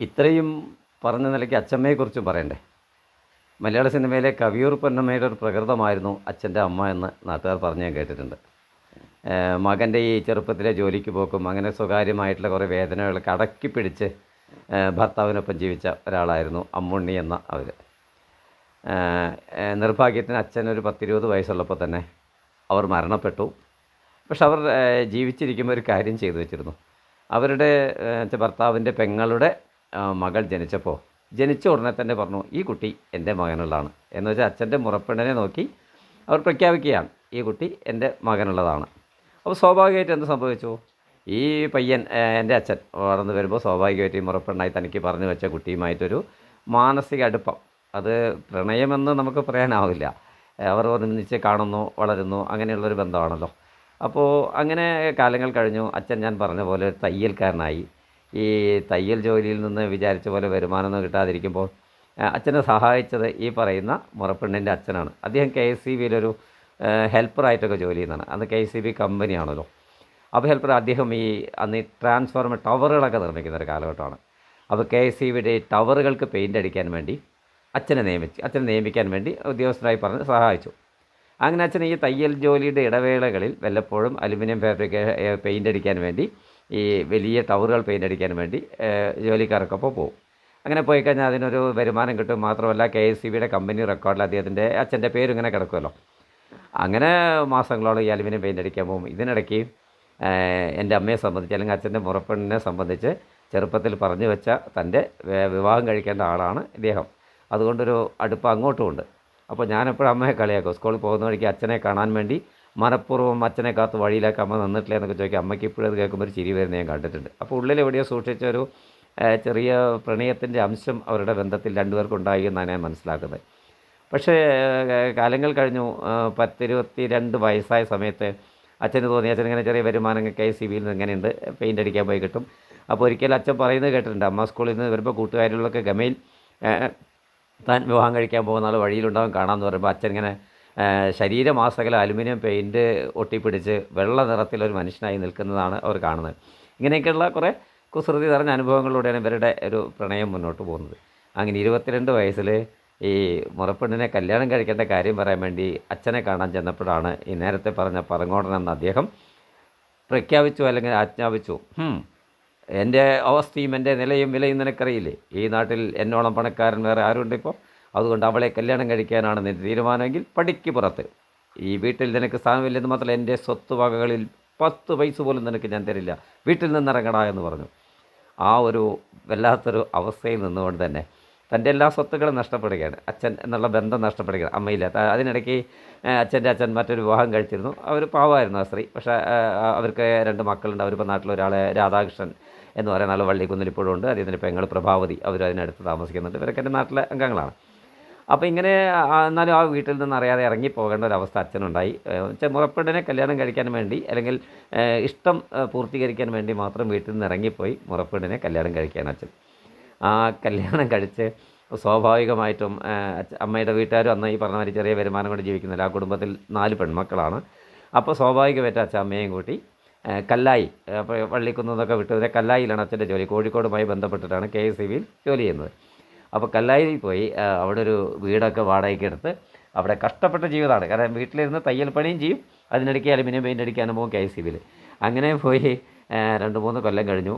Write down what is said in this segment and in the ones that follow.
ഇത്രയും പറഞ്ഞ നിലയ്ക്ക് അച്ചമ്മയെക്കുറിച്ചും പറയണ്ടേ? മലയാള സിനിമയിലെ കവിയൂർ പൊന്നമ്മയുടെ ഒരു പ്രകൃതമായിരുന്നു അച്ഛന്റെ അമ്മ എന്ന് നാട്ടുകാർ പറഞ്ഞ് ഞാൻ കേട്ടിട്ടുണ്ട്. മകന്റെ ഈ ചെറുപ്പത്തിലെ ജോലിക്ക് പോക്കും അങ്ങനെ സ്വകാര്യമായിട്ടുള്ള കുറേ വേദനകളൊക്കെ അടക്കി പിടിച്ച് ഭർത്താവിനൊപ്പം ജീവിച്ച ഒരാളായിരുന്നു അമ്മുണ്ണി എന്ന അവർ നിർഭാഗ്യത്തിന് അച്ഛൻ ഒരു പത്തിരുപത് വയസ്സുള്ളപ്പോൾ തന്നെ അവർ മരണപ്പെട്ടു. പക്ഷെ അവർ ജീവിച്ചിരിക്കുമ്പോൾ ഒരു കാര്യം ചെയ്തു വെച്ചിരുന്നു. അവരുടെ ഭർത്താവിന്റെ പെങ്ങളുടെ മകൾ ജനിച്ചപ്പോൾ ജനിച്ച ഉടനെ തന്നെ പറഞ്ഞു ഈ കുട്ടി എന്റെ മകനുള്ളതാണ്. എന്ന് വെച്ചാൽ അച്ഛന്റെ മുറപ്പെണ്ണിനെ നോക്കി അവർ പ്രഖ്യാപിക്കുകയാണ് ഈ കുട്ടി എന്റെ മകനുള്ളതാണ്. അപ്പോൾ സ്വാഭാവികമായിട്ട് എന്ത് സംഭവിച്ചു? ഈ പയ്യൻ എന്റെ അച്ഛൻ വളർന്നു വരുമ്പോൾ സ്വാഭാവികമായിട്ട് ഈ മുറപ്പെണ്ണായി തനിക്ക് പറഞ്ഞു വെച്ച കുട്ടിയുമായിട്ടൊരു മാനസിക അടുപ്പം. അത് പ്രണയമെന്ന് നമുക്ക് പറയാനാവില്ല. അവർ ഒന്നിച്ച് കാണുന്നു വളരുന്നു അങ്ങനെയുള്ളൊരു ബന്ധമാണല്ലോ. അപ്പോൾ അങ്ങനെ കാലങ്ങൾ കഴിഞ്ഞു. അച്ഛൻ ഞാൻ പറഞ്ഞ പോലെ തയ്യൽക്കാരനായി. ഈ തയ്യൽ ജോലിയിൽ നിന്ന് വിചാരിച്ച പോലെ വരുമാനമൊന്നും കിട്ടാതിരിക്കുമ്പോൾ അച്ഛനെ സഹായിച്ചത് ഈ പറയുന്ന മുറപ്പെണ്ണിന്റെ അച്ഛനാണ്. അദ്ദേഹം കെ എസ് സി ബിയിലൊരു ഹെൽപ്പറായിട്ടൊക്കെ ജോലി ചെയ്യുന്നതാണ്. അന്ന് കെ എസ് സി ബി കമ്പനിയാണല്ലോ. അപ്പോൾ ഹെൽപ്പർ അദ്ദേഹം ഈ അന്ന് ട്രാൻസ്ഫോർമർ ടവറുകളൊക്കെ നിർമ്മിക്കുന്ന ഒരു കാലഘട്ടമാണ്. അപ്പോൾ കെ എസ് സി ബിയുടെ ടവറുകൾക്ക് പെയിന്റ് അടിക്കാൻ വേണ്ടി അച്ഛനെ നിയമിച്ചു അച്ഛനെ നിയമിക്കാൻ വേണ്ടി ഉദ്യോഗസ്ഥരായി പറഞ്ഞ് സഹായിച്ചു. അങ്ങനെ അച്ഛൻ ഈ തയ്യൽ ജോലിയുടെ ഇടവേളകളിൽ വല്ലപ്പോഴും അലുമിനിയം ഫാബ്രിക് പെയിന്റ് അടിക്കാൻ വേണ്ടി ഈ വലിയ ടവറുകൾ പെയിന്റ് അടിക്കാൻ വേണ്ടി ജോലിക്കാർക്കൊപ്പം പോകും അങ്ങനെ പോയി കഴിഞ്ഞാൽ അതിനൊരു വരുമാനം കിട്ടും. മാത്രമല്ല കെ എസ് സി ബിയുടെ കമ്പനി റെക്കോർഡിൽ അദ്ദേഹത്തിന്റെ അച്ഛന്റെ പേര് ഇങ്ങനെ കിടക്കുമല്ലോ അങ്ങനെ മാസങ്ങളോളം ഈ അലുമിനിയം പെയിന്റ് അടിക്കാൻ പോകും ഇതിനിടയ്ക്ക് എന്റെ അമ്മയെ സംബന്ധിച്ച് അല്ലെങ്കിൽ അച്ഛന്റെ മുറപ്പെണ്ണിനെ സംബന്ധിച്ച് ചെറുപ്പത്തിൽ പറഞ്ഞു വെച്ച തന്റെ വിവാഹം കഴിക്കേണ്ട ആളാണ് ഇദ്ദേഹം. അതുകൊണ്ടൊരു അടുപ്പം അങ്ങോട്ടും ഉണ്ട്. അപ്പോൾ ഞാനെപ്പോഴും അമ്മയെ കളിയാക്കും. സ്കൂളിൽ പോകുന്ന വഴിക്ക് അച്ഛനെ കാണാൻ വേണ്ടി മനഃപൂർവം അച്ഛനെ കാത്ത് വഴിയിലേക്ക് അമ്മ നിന്നിട്ടില്ല എന്നൊക്കെ ചോദിക്കും. അമ്മയ്ക്ക് ഇപ്പോഴും അത് കേൾക്കുമ്പോൾ ഒരു ചിരി വരുന്നത് ഞാൻ കണ്ടിട്ടുണ്ട്. അപ്പോൾ ഉള്ളിൽ എവിടെയോ സൂക്ഷിച്ച ഒരു ചെറിയ പ്രണയത്തിന്റെ അംശം അവരുടെ ബന്ധത്തിൽ രണ്ടുപേർക്കും ഉണ്ടായി എന്നാണ് ഞാൻ മനസ്സിലാക്കുന്നത്. പക്ഷേ കാലങ്ങൾ കഴിഞ്ഞു. പത്തിരുപത്തി രണ്ട് വയസ്സായ സമയത്ത് അച്ഛന് തോന്നി അച്ഛൻ ഇങ്ങനെ ചെറിയ വരുമാനം കെ സി ബിയിൽ നിന്ന് ഇങ്ങനെയുണ്ട് പെയിന്റ് അടിക്കാൻ പോയി കിട്ടും. അപ്പോൾ ഒരിക്കൽ അച്ഛൻ പറയുന്നത് കേട്ടിട്ടുണ്ട് അമ്മ സ്കൂളിൽ നിന്ന് വരുമ്പോൾ കൂട്ടുകാരികളൊക്കെ ഗമയിൽ താൻ വിവാഹം കഴിക്കാൻ പോകുന്ന ആൾ വഴിയിലുണ്ടാവും കാണാമെന്ന് പറയുമ്പോൾ അച്ഛൻ ഇങ്ങനെ ശരീരമാസകല അലുമിനിയം പെയിന്റ് ഒട്ടിപ്പിടിച്ച് വെള്ള നിറത്തിലൊരു മനുഷ്യനായി നിൽക്കുന്നതാണ് അവർ കാണുന്നത്. ഇങ്ങനെയൊക്കെയുള്ള കുറേ കുസൃതി നിറഞ്ഞ അനുഭവങ്ങളിലൂടെയാണ് ഇവരുടെ ഒരു പ്രണയം മുന്നോട്ട് പോകുന്നത്. അങ്ങനെ ഇരുപത്തിരണ്ട് വയസ്സിൽ ഈ മുറപ്പെണ്ണിനെ കല്യാണം കഴിക്കേണ്ട കാര്യം പറയാൻ വേണ്ടി അച്ഛനെ കാണാൻ ചെന്നപ്പോഴാണ് ഈ നേരത്തെ പറഞ്ഞ പറങ്ങോടൻ എന്ന അദ്ദേഹം പ്രഖ്യാപിച്ചു അല്ലെങ്കിൽ ആജ്ഞാപിച്ചു എന്റെ അവസ്ഥയും എന്റെ നിലയും വിലയും നിനക്കറിയില്ലേ? ഈ നാട്ടിൽ എന്നോളം പണക്കാരൻ വേറെ ആരുണ്ട് ഇപ്പോൾ അതുകൊണ്ട് അവളെ കല്യാണം കഴിക്കാനാണ് നിന്റെ തീരുമാനമെങ്കിൽ പടിക്ക് പുറത്ത്. ഈ വീട്ടിൽ നിനക്ക് സ്ഥാനമില്ലെന്ന് മാത്രമല്ല എന്റെ സ്വത്ത് വകകളിൽ പത്ത് പൈസ പോലും നിനക്ക് ഞാൻ തരില്ല. വീട്ടിൽ നിന്നിറങ്ങടാ എന്ന് പറഞ്ഞു. ആ ഒരു വല്ലാത്തൊരു അവസ്ഥയിൽ നിന്നുകൊണ്ട് തന്നെ തന്റെ എല്ലാ സ്വത്തുക്കളും നഷ്ടപ്പെടുകയാണ്. അച്ഛൻ എന്നുള്ള ബന്ധം നഷ്ടപ്പെടുകയാണ്. അമ്മയില്ല. അതിനിടയ്ക്ക് അച്ഛന്റെ അച്ഛൻ മറ്റൊരു വിവാഹം കഴിച്ചിരുന്നു. അവർ പാവമായിരുന്നു ആ സ്ത്രീ. പക്ഷേ അവർക്ക് രണ്ട് മക്കളുണ്ട്. അവരിപ്പോൾ നാട്ടിലൊരാളെ രാധാകൃഷ്ണൻ എന്ന് പറയുന്ന ആൾ വള്ളിക്കുന്നിൽ ഇപ്പോഴും ഉണ്ട്. അദ്ദേഹത്തിന്റെ പെങ്ങൾ പ്രഭാവതി. അവർ അതിനടുത്ത് താമസിക്കുന്നുണ്ട്. ഇവരൊക്കെ എന്റെ നാട്ടിലെ അംഗങ്ങളാണ്. അപ്പോൾ ഇങ്ങനെ എന്നാലും ആ വീട്ടിൽ നിന്ന് അറിയാതെ ഇറങ്ങി പോകേണ്ട ഒരു അവസ്ഥ അച്ഛനുണ്ടായി മുറപ്പെണ്ണിനെ കല്യാണം കഴിക്കാൻ വേണ്ടി അല്ലെങ്കിൽ ഇഷ്ടം പൂർത്തീകരിക്കാൻ വേണ്ടി മാത്രം വീട്ടിൽ നിന്ന് ഇറങ്ങിപ്പോയി മുറപ്പെണ്ണിനെ കല്യാണം കഴിക്കാൻ അച്ഛൻ. ആ കല്യാണം കഴിച്ച് സ്വാഭാവികമായിട്ടും അമ്മയുടെ വീട്ടുകാരും അന്ന് ഈ പറഞ്ഞ മാതിരി ചെറിയ വരുമാനം കൊണ്ട് ജീവിക്കുന്നില്ല. ആ കുടുംബത്തിൽ നാല് പെൺമക്കളാണ്. അപ്പോൾ സ്വാഭാവികമായിട്ട് അച്ഛൻ അമ്മയും കൂട്ടി കല്ലായി അപ്പോൾ വള്ളിക്കുന്നതൊക്കെ വിട്ടതിനെ കല്ലായിലാണ് അച്ഛന്റെ ജോലി. കോഴിക്കോടുമായി ബന്ധപ്പെട്ടിട്ടാണ് കെ എസ് സി ബിയിൽ ജോലി ചെയ്യുന്നത്. അപ്പോൾ കല്ലായിൽ പോയി അവിടെ ഒരു വീടൊക്കെ വാടകയ്ക്ക് എടുത്ത് അവിടെ കഷ്ടപ്പെട്ട ജീവിതമാണ്. കാരണം വീട്ടിലിരുന്ന് തയ്യൽ പണിയും ചെയ്യും അതിനിടയ്ക്ക് അലുമിനിയം പെയിന്റ് അടിക്കാനും പോകും കെ സി ബിയിൽ അങ്ങനെ പോയി രണ്ട് മൂന്ന് കൊല്ലം കഴിഞ്ഞു.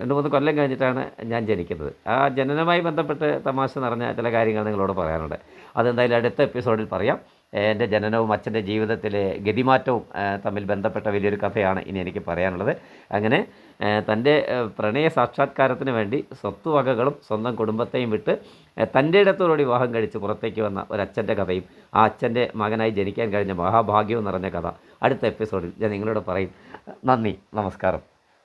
രണ്ട് മൂന്ന് കൊല്ലം കഴിഞ്ഞിട്ടാണ് ഞാൻ ജനിക്കുന്നത്. ആ ജനനവുമായി ബന്ധപ്പെട്ട് തമാശ നിറഞ്ഞ ചില കാര്യങ്ങൾ നിങ്ങളോട് പറയാനുണ്ട്. അതെന്തായാലും അടുത്ത എപ്പിസോഡിൽ പറയാം. എന്റെ ജനനവും അച്ഛന്റെ ജീവിതത്തിലെ ഗതിമാറ്റവും തമ്മിൽ ബന്ധപ്പെട്ട വലിയൊരു കഥയാണ് ഇനി എനിക്ക് പറയാനുള്ളത്. അങ്ങനെ തന്റെ പ്രണയ സാക്ഷാത്കാരത്തിന് വേണ്ടി സ്വത്തുവകകളും സ്വന്തം കുടുംബത്തെയും വിട്ട് തന്റെ ഇടത്തോടുകൂടി വിവാഹം കഴിച്ച് പുറത്തേക്ക് വന്ന ഒരു അച്ഛന്റെ കഥയും ആ അച്ഛന്റെ മകനായി ജനിക്കാൻ കഴിഞ്ഞ മഹാഭാഗ്യവും നിറഞ്ഞ കഥ. അടുത്ത എപ്പിസോഡിൽ ഞാൻ നിങ്ങളോട് പറയും. നന്ദി നമസ്കാരം.